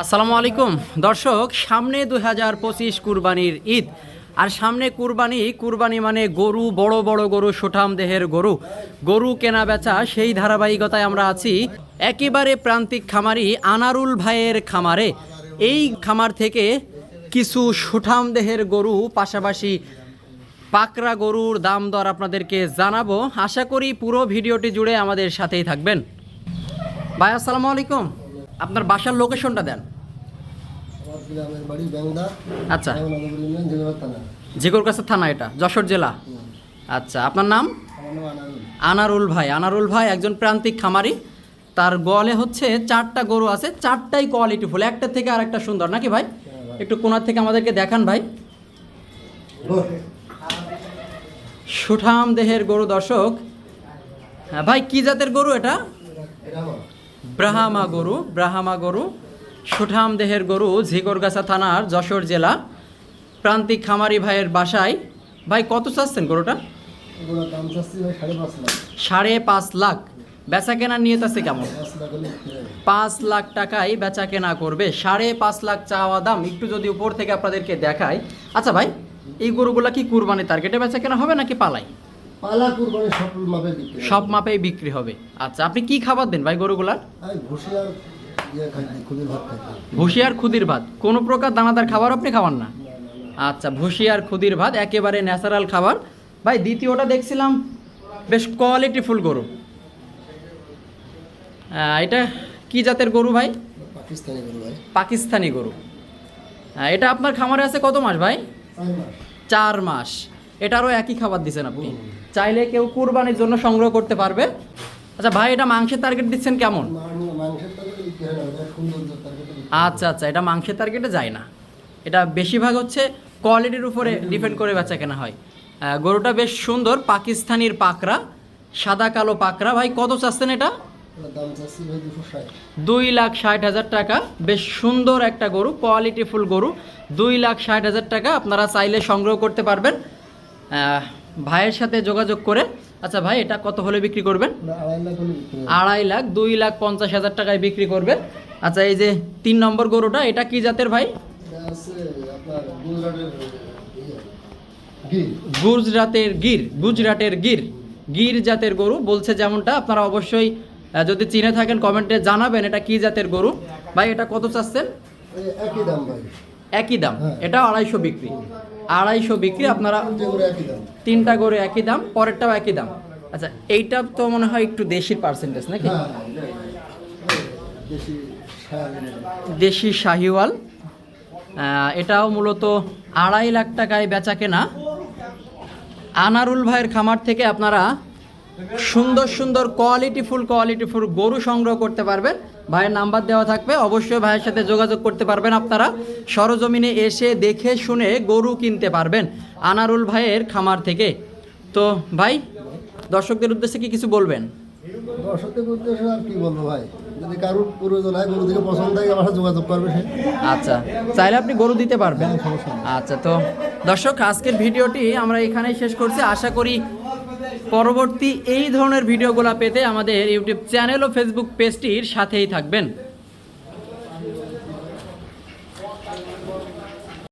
আসসালামু আলাইকুম। দর্শক, সামনে দুই হাজার পঁচিশ কুরবানির ঈদ। আর সামনে কুরবানি কুরবানি মানে গরু, বড় বড় গরু, সুঠাম দেহের গরু। গরু কেনা বেচা, সেই ধারাবাহিকতায় আমরা আছি। একেবারে প্রান্তিক খামারি আনারুল ভাইয়ের খামারে। এই খামার থেকে কিছু সুঠাম দেহের গরু, পাশাপাশি পাকরা গরুর দাম দর আপনাদেরকে জানাব। আশা করি পুরো ভিডিওটি জুড়ে আমাদের সাথেই থাকবেন। ভাই, আসসালামু আলাইকুম। আপনার বাসার লোকেশনটা দেন। আচ্ছা। জিগর কাছে থানা। এটা যশোর জেলা। আচ্ছা আপনার নাম? আনারুল। ভাই। আনারুল ভাই একজন প্রান্তিক খামারি। তার গোয়ালে হচ্ছে চারটা গরু আছে চারটাই কোয়ালিটি ফুল একটা থেকে আর একটা সুন্দর। নাকি ভাই? একটু কোনার থেকে আমাদেরকে দেখান ভাই। সুঠাম দেহের গরু দর্শক। হ্যাঁ, ভাই কি জাতের গরু এটা? ব্রাহামা গরু ব্রাহামা গরু সুঠাম দেহের গরু ঝিগরগাছা থানার যশোর জেলা প্রান্তিক খামারি ভাইয়ের বাসায়। ভাই কত চাচ্ছেন গরুটা? সাড়ে পাঁচ লাখ। বেচা কেনার নিয়ে আছে কেমন? পাঁচ লাখ। পাঁচ টাকায় বেচা কেনা করবে। সাড়ে পাঁচ লাখ চাওয়া দাম। একটু যদি উপর থেকে আপনাদেরকে দেখায় আচ্ছা ভাই এই গরুগুলা কি কুরবানি টার্গেটে বেচা কেনা হবে নাকি পালাই? পালা কুরবানি সব মাপে বিক্রি। সব মাপেই বিক্রি হবে। আচ্ছা আপনি কি খাবার দেন ভাই গরুগুলার? আমি ভুসি আর ভুসি খুদির ভাত। কোনো প্রকার দানাদার খাবার আপনি খাওয়ান না? আচ্ছা ভুসি আর খুদির ভাত একেবারে ন্যাচারাল খাবার। ভাই দ্বিতীয়টা দেখছিলাম বেশ কোয়ালিটিফুল গরু। আহ, এটা কি জাতের গরু ভাই? পাকিস্তানি গরু ভাই। পাকিস্তানি গরু। এটা আপনার খামারে আছে কত মাস ভাই? চার মাস। চার মাস। এটারও একই খাবার দিচ্ছেন আপনি? চাইলে কেউ কুরবানির জন্য সংগ্রহ করতে পারবে। আচ্ছা ভাই এটা মাংসের টার্গেট দিচ্ছেন কেমন? আচ্ছা আচ্ছা এটা মাংসের টার্গেটে যায় না। এটা বেশিরভাগ হচ্ছে কোয়ালিটির উপরে ডিপেন্ড করে বেচা কেনা হয়। গরুটা বেশ সুন্দর পাকিস্তানির পাকরা সাদা কালো পাকরা ভাই কত চাচ্ছেন এটা? দুই লাখ ষাট হাজার টাকা। বেশ সুন্দর একটা গরু কোয়ালিটিফুল গরু। দুই লাখ ষাট হাজার টাকা আপনারা চাইলে সংগ্রহ করতে পারবেন। ভাইয়ের সাথে যোগাযোগ করে আচ্ছা ভাই এটা কত হলে বিক্রি করবেন? আড়াই লাখ দুই লাখ পঞ্চাশ হাজার টাকায় বিক্রি করবেন। আচ্ছা এই যে তিন নম্বর গরুটা এটা কি জাতের ভাই? গুজরাটের গির। গুজরাটের গির গির। গির জাতের গরু বলছে যেমনটা আপনারা অবশ্যই যদি চিনে থাকেন কমেন্টে জানাবেন এটা কি জাতের গরু। ভাই এটা কত চাচ্ছেন? একই দাম ভাই। একই দাম। হ্যাঁ। এটা আড়াইশো বিক্রি। আড়াইশো বিক্রি আপনারা তিনটা গরু একই দাম। পরেরটাও একই দাম। আচ্ছা এইটা তো মনে হয় একটু দেশির পার্সেন্টেজ নাকি? হ্যাঁ সারা দেশি শাহিওয়াল এটাও মূলত আড়াই লাখ টাকায় বেচা কেনা। আনারুল ভাইয়ের খামার থেকে আপনারা সুন্দর সুন্দর কোয়ালিটিফুল কোয়ালিটিফুল গরু সংগ্রহ করতে পারবেন। ভাইয়ের নাম্বার দেওয়া থাকবে। অবশ্যই ভাইয়ের সাথে যোগাযোগ করতে পারবেন আপনারা। সরজমিনে এসে দেখে শুনে গরু কিনতে পারবেন আনারুল ভাইয়ের খামার থেকে। তো ভাই দর্শকদের উদ্দেশ্যে কি কিছু বলবেন? দর্শকদের উদ্দেশ্যে আর কি বলব ভাই? যদি কারোর প্রয়োজন হয় গরু পছন্দ হয় আমার যোগাযোগ করবে সে। আচ্ছা চাইলে আপনি গরু দিতে পারবেন। হ্যাঁ। আচ্ছা তো দর্শক আজকের ভিডিওটি আমরা এখানেই শেষ করছি। আশা করি পরবর্তী এই ধরনের ভিডিওগুলো পেতে আমাদের ইউটিউব চ্যানেল ও ফেসবুক পেজটির সাথেই থাকবেন।